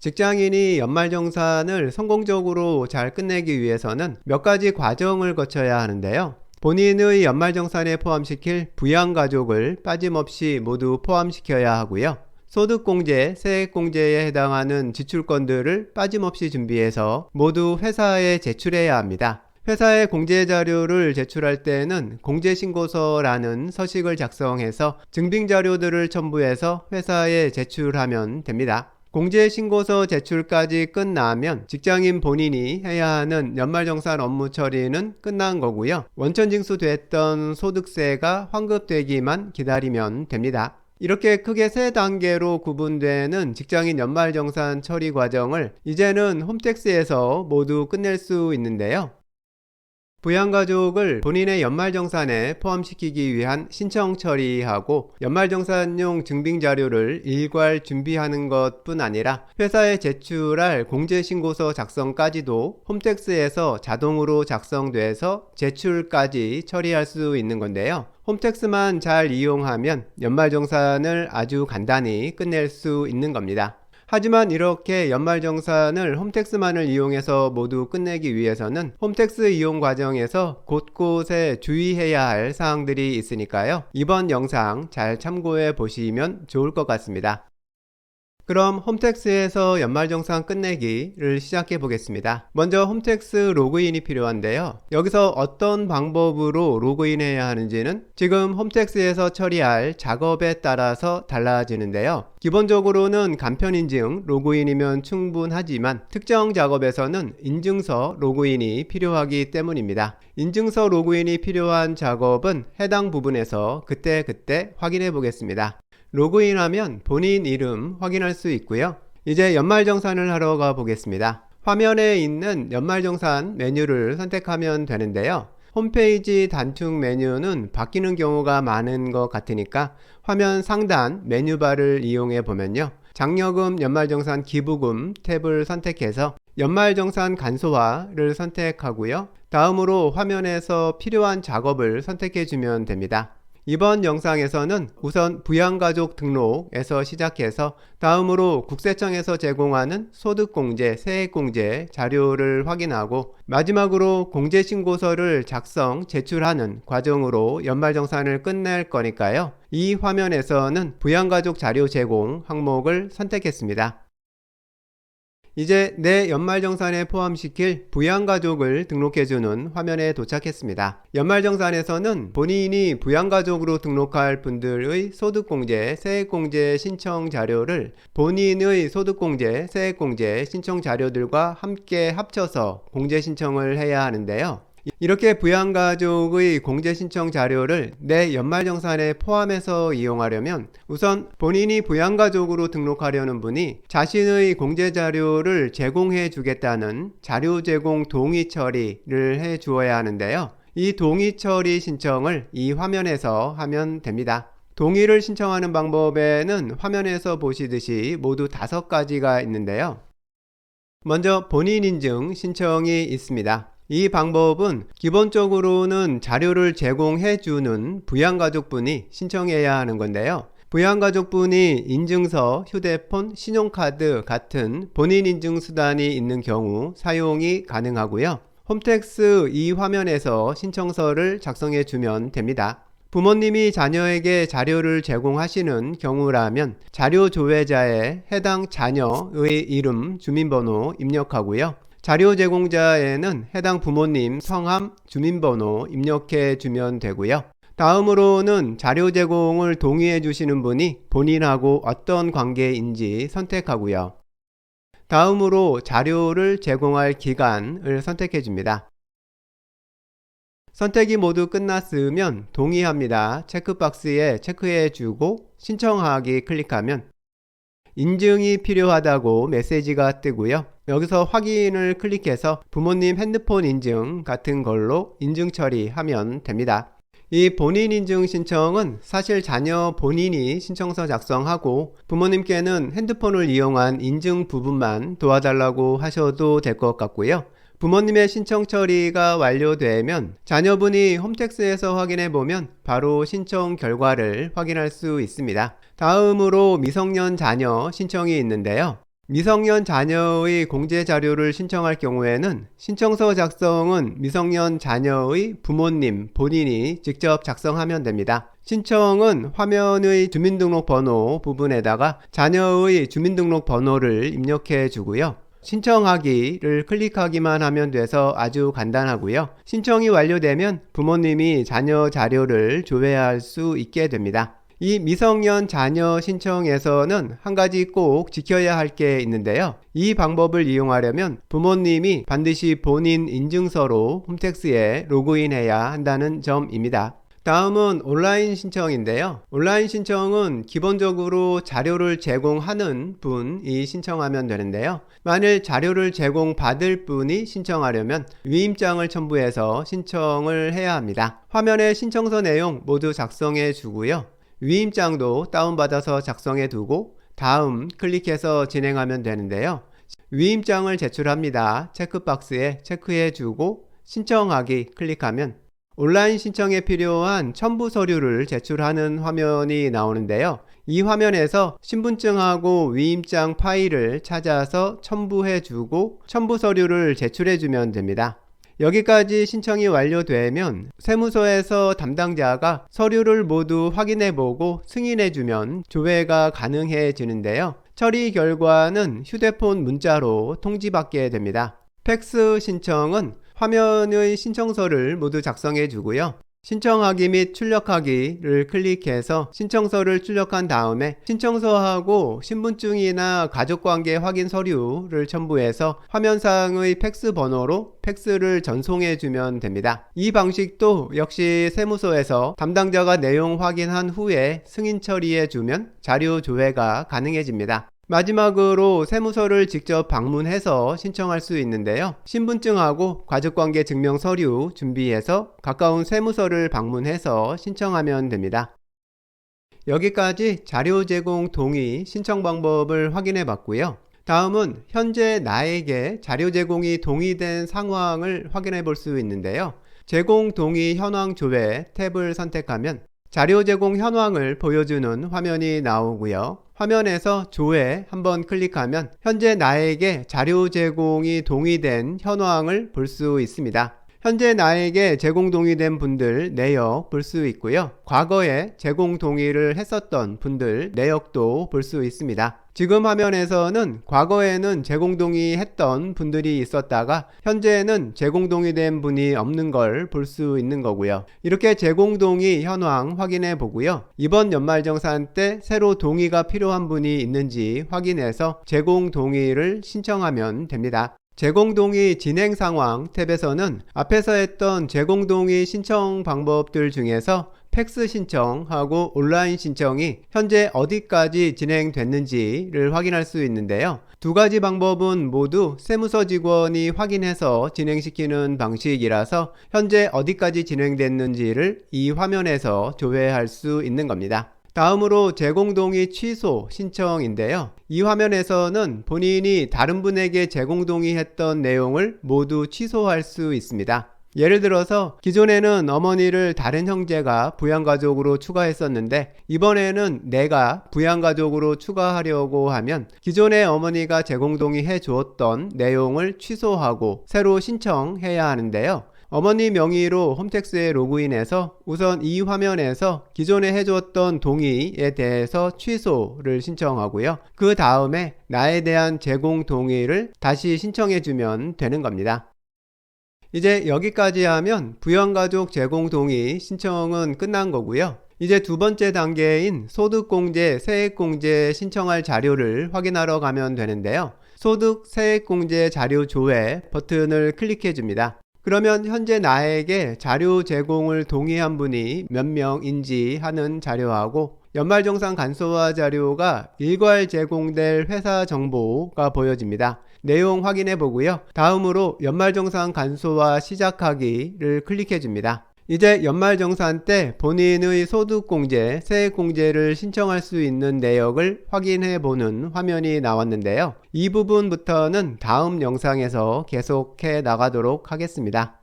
직장인이 연말정산을 성공적으로 잘 끝내기 위해서는 몇 가지 과정을 거쳐야 하는데요. 본인의 연말정산에 포함시킬 부양가족을 빠짐없이 모두 포함시켜야 하고요. 소득공제, 세액공제에 해당하는 지출건들을 빠짐없이 준비해서 모두 회사에 제출해야 합니다. 회사에 공제 자료를 제출할 때는 공제신고서라는 서식을 작성해서 증빙 자료들을 첨부해서 회사에 제출하면 됩니다. 공제신고서 제출까지 끝나면 직장인 본인이 해야 하는 연말정산 업무 처리는 끝난 거고요. 원천징수됐던 소득세가 환급되기만 기다리면 됩니다. 이렇게 크게 세 단계로 구분되는 직장인 연말정산 처리 과정을 이제는 홈택스에서 모두 끝낼 수 있는데요. 부양가족을 본인의 연말정산에 포함시키기 위한 신청 처리하고 연말정산용 증빙자료를 일괄 준비하는 것뿐 아니라 회사에 제출할 공제신고서 작성까지도 홈택스에서 자동으로 작성돼서 제출까지 처리할 수 있는 건데요. 홈택스만 잘 이용하면 연말정산을 아주 간단히 끝낼 수 있는 겁니다. 하지만 이렇게 연말정산을 홈택스만을 이용해서 모두 끝내기 위해서는 홈택스 이용 과정에서 곳곳에 주의해야 할 사항들이 있으니까요. 이번 영상 잘 참고해 보시면 좋을 것 같습니다. 그럼 홈택스에서 연말정산 끝내기를 시작해 보겠습니다. 먼저 홈택스 로그인이 필요한데요. 여기서 어떤 방법으로 로그인해야 하는지는 지금 홈택스에서 처리할 작업에 따라서 달라지는데요. 기본적으로는 간편인증 로그인이면 충분하지만 특정 작업에서는 인증서 로그인이 필요하기 때문입니다. 인증서 로그인이 필요한 작업은 해당 부분에서 그때그때 그때 확인해 보겠습니다. 로그인하면 본인 이름 확인할 수 있고요. 이제 연말정산을 하러 가 보겠습니다. 화면에 있는 연말정산 메뉴를 선택하면 되는데요. 홈페이지 단축 메뉴는 바뀌는 경우가 많은 것 같으니까 화면 상단 메뉴바를 이용해 보면요. 장려금 연말정산 기부금 탭을 선택해서 연말정산 간소화를 선택하고요. 다음으로 화면에서 필요한 작업을 선택해 주면 됩니다. 이번 영상에서는 우선 부양가족 등록에서 시작해서 다음으로 국세청에서 제공하는 소득공제, 세액공제 자료를 확인하고 마지막으로 공제신고서를 작성, 제출하는 과정으로 연말정산을 끝낼 거니까요. 이 화면에서는 부양가족 자료 제공 항목을 선택했습니다. 이제 내 연말정산에 포함시킬 부양가족을 등록해주는 화면에 도착했습니다. 연말정산에서는 본인이 부양가족으로 등록할 분들의 소득공제, 세액공제 신청 자료를 본인의 소득공제, 세액공제 신청 자료들과 함께 합쳐서 공제 신청을 해야 하는데요. 이렇게 부양가족의 공제신청 자료를 내 연말정산에 포함해서 이용하려면 우선 본인이 부양가족으로 등록하려는 분이 자신의 공제자료를 제공해 주겠다는 자료 제공 동의 처리를 해 주어야 하는데요. 이 동의 처리 신청을 이 화면에서 하면 됩니다. 동의를 신청하는 방법에는 화면에서 보시듯이 모두 다섯 가지가 있는데요. 먼저 본인 인증 신청이 있습니다. 이 방법은 기본적으로는 자료를 제공해 주는 부양가족분이 신청해야 하는 건데요. 부양가족분이 인증서, 휴대폰, 신용카드 같은 본인 인증 수단이 있는 경우 사용이 가능하고요. 홈택스 이 화면에서 신청서를 작성해 주면 됩니다. 부모님이 자녀에게 자료를 제공하시는 경우라면 자료 조회자에 해당 자녀의 이름, 주민번호 입력하고요. 자료 제공자에는 해당 부모님 성함, 주민번호 입력해 주면 되고요. 다음으로는 자료 제공을 동의해 주시는 분이 본인하고 어떤 관계인지 선택하고요. 다음으로 자료를 제공할 기간을 선택해 줍니다. 선택이 모두 끝났으면 동의합니다. 체크박스에 체크해 주고 신청하기 클릭하면 인증이 필요하다고 메시지가 뜨고요. 여기서 확인을 클릭해서 부모님 핸드폰 인증 같은 걸로 인증 처리하면 됩니다. 이 본인 인증 신청은 사실 자녀 본인이 신청서 작성하고 부모님께는 핸드폰을 이용한 인증 부분만 도와달라고 하셔도 될 것 같고요. 부모님의 신청 처리가 완료되면 자녀분이 홈택스에서 확인해 보면 바로 신청 결과를 확인할 수 있습니다. 다음으로 미성년 자녀 신청이 있는데요. 미성년 자녀의 공제 자료를 신청할 경우에는 신청서 작성은 미성년 자녀의 부모님 본인이 직접 작성하면 됩니다. 신청은 화면의 주민등록 번호 부분에다가 자녀의 주민등록 번호를 입력해 주고요. 신청하기를 클릭하기만 하면 돼서 아주 간단하고요. 신청이 완료되면 부모님이 자녀 자료를 조회할 수 있게 됩니다. 이 미성년 자녀 신청에서는 한 가지 꼭 지켜야 할 게 있는데요. 이 방법을 이용하려면 부모님이 반드시 본인 인증서로 홈택스에 로그인해야 한다는 점입니다. 다음은 온라인 신청인데요. 온라인 신청은 기본적으로 자료를 제공하는 분이 신청하면 되는데요. 만일 자료를 제공받을 분이 신청하려면 위임장을 첨부해서 신청을 해야 합니다. 화면에 신청서 내용 모두 작성해 주고요. 위임장도 다운받아서 작성해 두고 다음 클릭해서 진행하면 되는데요. 위임장을 제출합니다. 체크박스에 체크해 주고 신청하기 클릭하면 온라인 신청에 필요한 첨부 서류를 제출하는 화면이 나오는데요. 이 화면에서 신분증하고 위임장 파일을 찾아서 첨부해 주고 첨부 서류를 제출해 주면 됩니다. 여기까지 신청이 완료되면 세무서에서 담당자가 서류를 모두 확인해 보고 승인해 주면 조회가 가능해지는데요. 처리 결과는 휴대폰 문자로 통지받게 됩니다. 팩스 신청은 화면의 신청서를 모두 작성해 주고요. 신청하기 및 출력하기를 클릭해서 신청서를 출력한 다음에 신청서하고 신분증이나 가족관계 확인 서류를 첨부해서 화면상의 팩스 번호로 팩스를 전송해 주면 됩니다. 이 방식도 역시 세무서에서 담당자가 내용 확인한 후에 승인 처리해 주면 자료 조회가 가능해집니다. 마지막으로 세무서를 직접 방문해서 신청할 수 있는데요. 신분증하고 가족관계 증명 서류 준비해서 가까운 세무서를 방문해서 신청하면 됩니다. 여기까지 자료 제공 동의 신청 방법을 확인해 봤고요. 다음은 현재 나에게 자료 제공이 동의된 상황을 확인해 볼 수 있는데요. 제공 동의 현황 조회 탭을 선택하면 자료 제공 현황을 보여주는 화면이 나오고요. 화면에서 조회 한번 클릭하면 현재 나에게 자료 제공이 동의된 현황을 볼 수 있습니다. 현재 나에게 제공 동의된 분들 내역 볼 수 있고요. 과거에 제공 동의를 했었던 분들 내역도 볼 수 있습니다. 지금 화면에서는 과거에는 제공 동의했던 분들이 있었다가 현재는 제공 동의된 분이 없는 걸 볼 수 있는 거고요. 이렇게 제공 동의 현황 확인해 보고요. 이번 연말정산 때 새로 동의가 필요한 분이 있는지 확인해서 제공 동의를 신청하면 됩니다. 제공동의 진행 상황 탭에서는 앞에서 했던 제공동의 신청 방법들 중에서 팩스 신청하고 온라인 신청이 현재 어디까지 진행됐는지를 확인할 수 있는데요. 두 가지 방법은 모두 세무서 직원이 확인해서 진행시키는 방식이라서 현재 어디까지 진행됐는지를 이 화면에서 조회할 수 있는 겁니다. 다음으로 제공동의 취소 신청인데요. 이 화면에서는 본인이 다른 분에게 제공동의했던 내용을 모두 취소할 수 있습니다. 예를 들어서 기존에는 어머니를 다른 형제가 부양가족으로 추가했었는데 이번에는 내가 부양가족으로 추가하려고 하면 기존의 어머니가 제공동의해 주었던 내용을 취소하고 새로 신청해야 하는데요. 어머니 명의로 홈택스에 로그인해서 우선 이 화면에서 기존에 해주었던 동의에 대해서 취소를 신청하고요. 그 다음에 나에 대한 제공 동의를 다시 신청해주면 되는 겁니다. 이제 여기까지 하면 부양가족 제공 동의 신청은 끝난 거고요. 이제 두 번째 단계인 소득공제, 세액공제 신청할 자료를 확인하러 가면 되는데요. 소득, 세액공제 자료 조회 버튼을 클릭해 줍니다. 그러면 현재 나에게 자료 제공을 동의한 분이 몇 명인지 하는 자료하고 연말정산 간소화 자료가 일괄 제공될 회사 정보가 보여집니다. 내용 확인해 보고요. 다음으로 연말정산 간소화 시작하기를 클릭해 줍니다. 이제 연말정산 때 본인의 소득공제, 세액공제를 신청할 수 있는 내역을 확인해 보는 화면이 나왔는데요. 이 부분부터는 다음 영상에서 계속해 나가도록 하겠습니다.